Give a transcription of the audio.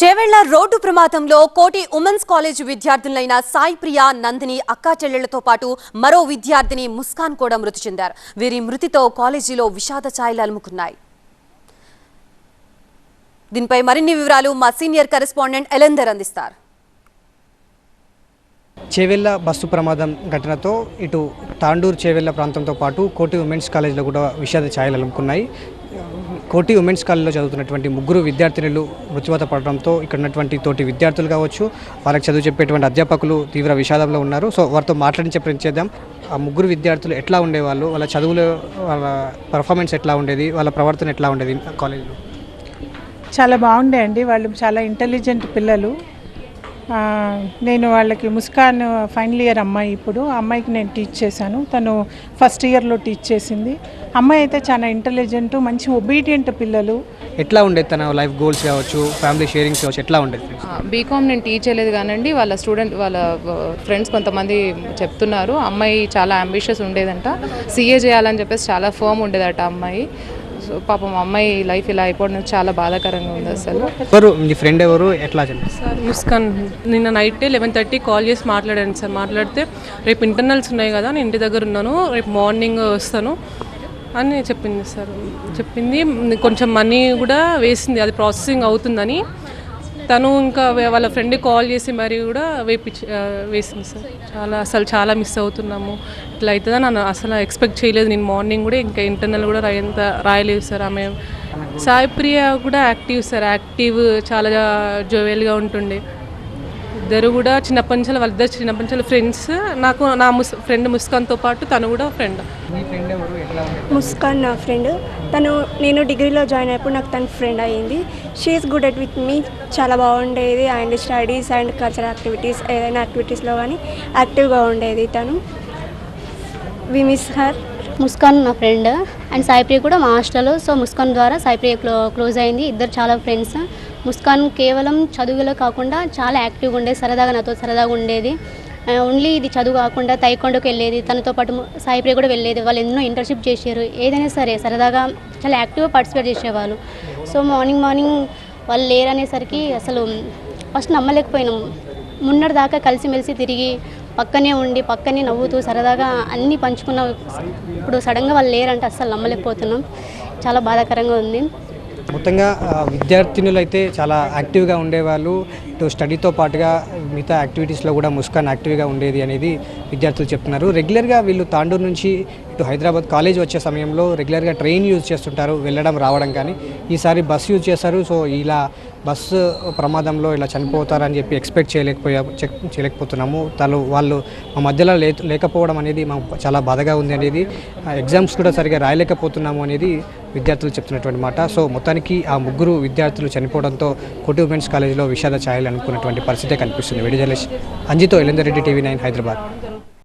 Chevella road ప్రమాదంలో Koti women's college విద్యార్థులైన సాయి ప్రియ నందిని అక్కా చెల్లెళ్ళతో పాటు మరో విద్యార్థిని ముస్కాన్ కూడా మృతి చెందారు. వీరి మృతితో కాలేజీలో విషాద ఛాయలు అలుముకున్నాయి. దీనిపై మరిన్ని వివరాలు మా సీనియర్ కరెస్పాండెంట్ ఎలెందర్ అందిస్తారు. చేవెళ్ళ బస్సు ప్రమాదం ఘటనతో ఇటు తాండూరు చేవెళ్ళ ప్రాంతంతో పాటు కోటి ఉమెన్స్ కాలేజీలో కూడా విషాద ఛాయలు అలుముకున్నాయి. కోటి ఉమెన్స్ కాలేజ్లో చదువుతున్నటువంటి ముగ్గురు విద్యార్థినులు మృత్యువాత పడడంతో ఇక్కడ ఉన్నటువంటి తోటి విద్యార్థులు కావచ్చు వాళ్ళకి చదువు చెప్పేటువంటి అధ్యాపకులు తీవ్ర విషాదంలో ఉన్నారు. సో వారితో మాట్లాడించే ప్రయత్నం చేద్దాం. ఆ ముగ్గురు విద్యార్థులు ఎట్లా ఉండేవాళ్ళు? వాళ్ళ చదువులో వాళ్ళ పర్ఫార్మెన్స్ ఎట్లా ఉండేది? వాళ్ళ ప్రవర్తన ఎట్లా ఉండేది కాలేజీలో? చాలా బాగుండే అండి. వాళ్ళు చాలా ఇంటెలిజెంట్ పిల్లలు. నేను వాళ్ళకి ముస్కాన్ ఫైనల్ ఇయర్ అమ్మాయి ఇప్పుడు. అమ్మాయికి నేను టీచ్ చేశాను. తను ఫస్ట్ ఇయర్లో టీచ్ చేసింది. అమ్మాయి అయితే చాలా ఇంటెలిజెంట్ మంచి ఒబీడియంట్ పిల్లలు. ఎట్లా ఉండేది తన లైఫ్ గోల్స్ కావచ్చు ఫ్యామిలీ షేరింగ్స్ కావచ్చు ఎట్లా ఉండేది బీకామ్ నేను టీచ్ చేయలేదు కానండి. వాళ్ళ స్టూడెంట్ వాళ్ళ ఫ్రెండ్స్ కొంతమంది చెప్తున్నారు. అమ్మాయి చాలా అంబిషియస్ ఉండేదంట. సీఏ చేయాలని చెప్పేసి చాలా ఫర్మ్ ఉండేదట అమ్మాయి. సో పాపం అమ్మాయి లైఫ్ ఇలా అయిపోవడం చాలా బాధాకరంగా ఉంది అసలు. ఎవరు? మీ ఫ్రెండ్ ఎవరు? ఎట్లా సార్ ముస్కాన్. నిన్న నైట్ లెవెన్ థర్టీ కాల్ చేసి మాట్లాడాను సార్. మాట్లాడితే రేపు ఇంటర్నల్స్ ఉన్నాయి కదా నేను ఇంటి దగ్గర ఉన్నాను రేపు మార్నింగ్ వస్తాను అని చెప్పింది సార్. చెప్పింది కొంచెం మనీ కూడా వేసింది. అది ప్రాసెసింగ్ అవుతుందని తను ఇంకా వాళ్ళ ఫ్రెండ్కి కాల్ చేసి మరి కూడా వేపించి వేసింది సార్. చాలా అసలు చాలా మిస్ అవుతున్నాము. ఇట్లా అవుతుందని నన్ను అసలు ఎక్స్పెక్ట్ చేయలేదు. నేను మార్నింగ్ కూడా ఇంకా ఇంటర్నల్ కూడా రాయంత రాయలేదు సార్ ఆమె. సాయి ప్రియ కూడా యాక్టివ్ సార్. యాక్టివ్ చాలా జోవెల్గా ఉంటుండే. ఇద్దరు కూడా చిన్నప్పటి నుంచి వాళ్ళిద్దరు చిన్నప్పటి నుంచి ఫ్రెండ్స్ నాకు నా ముస్ ఫ్రెండ్ ముస్కాన్తో పాటు తను కూడా ఫ్రెండ్ ముస్కాన్ నా ఫ్రెండ్ తను నేను డిగ్రీలో జాయిన్ అయినప్పుడు నాకు తన ఫ్రెండ్ అయ్యింది. She is good at with me చాలా బాగుండేది. And studies and cultural activities ఏదైనా యాక్టివిటీస్లో కానీ యాక్టివ్గా ఉండేది తను. వి మిస్ హర్ ముస్కాన్ నా ఫ్రెండ్. అండ్ సాయిప్రియ కూడా మా హాస్టల్ సో ముస్కాన్ ద్వారా సాయిప్రియ క్లో క్లోజ్ అయింది. ఇద్దరు చాలా ఫ్రెండ్స్. ముస్కాన్ కేవలం చదువులో కాకుండా చాలా యాక్టివ్గా ఉండేది. సరదాగా నాతో సరదాగా ఉండేది. ఓన్లీ ఇది చదువు కాకుండా తైకొండకు వెళ్ళేది. తనతో పాటు సాయిప్రియ కూడా వెళ్ళేది. వాళ్ళు ఎన్నో ఇంటర్న్షిప్ చేశారు. ఏదైనా సరే సరదాగా చాలా యాక్టివ్గా పార్టిసిపేట్ చేసేవాళ్ళు. సో మార్నింగ్ మార్నింగ్ వాళ్ళు లేరనేసరికి అసలు ఫస్ట్ నమ్మలేకపోయినాం. మున్నటి దాకా కలిసిమెలిసి తిరిగి పక్కనే ఉండి పక్కనే నవ్వుతూ సరదాగా అన్నీ పంచుకున్న. ఇప్పుడు సడన్గా వాళ్ళు లేరంటే అస్సలు నమ్మలేకపోతున్నాం. చాలా బాధాకరంగా ఉంది. మొత్తంగా విద్యార్థినులు అయితే చాలా యాక్టివ్గా ఉండేవాళ్ళు. ఇటు స్టడీతో పాటుగా మిగతా యాక్టివిటీస్లో కూడా ముస్కాన్ యాక్టివ్గా ఉండేది అనేది విద్యార్థులు చెప్తున్నారు. రెగ్యులర్గా వీళ్ళు తాండూరు నుంచి ఇటు హైదరాబాద్ కాలేజ్ వచ్చే సమయంలో రెగ్యులర్గా ట్రైన్ యూజ్ చేస్తుంటారు వెళ్ళడం రావడం కానీ. ఈసారి బస్ యూజ్ చేశారు సో ఇలా బస్సు ప్రమాదంలో ఇలా చనిపోతారని చెప్పి ఎక్స్పెక్ట్ చేయలేకపోయా చెక్ చేయలేకపోతున్నాము. తను వాళ్ళు మా మధ్యలో లేకపోవడం అనేది మాకు చాలా బాధగా ఉంది అనేది ఎగ్జామ్స్ కూడా సరిగా రాయలేకపోతున్నాము అనేది విద్యార్థులు చెప్తున్నటువంటి మాట. సో మొత్తానికి ఆ ముగ్గురు విద్యార్థులు చనిపోవడంతో కోటి ఉమెన్స్ కాలేజీలో విషాద ఛాయలు అనుకున్నటువంటి పరిస్థితే కనిపిస్తుంది. విడుదల అంజితో ఎలిందరెడ్డి టీవీ నైన్ హైదరాబాద్.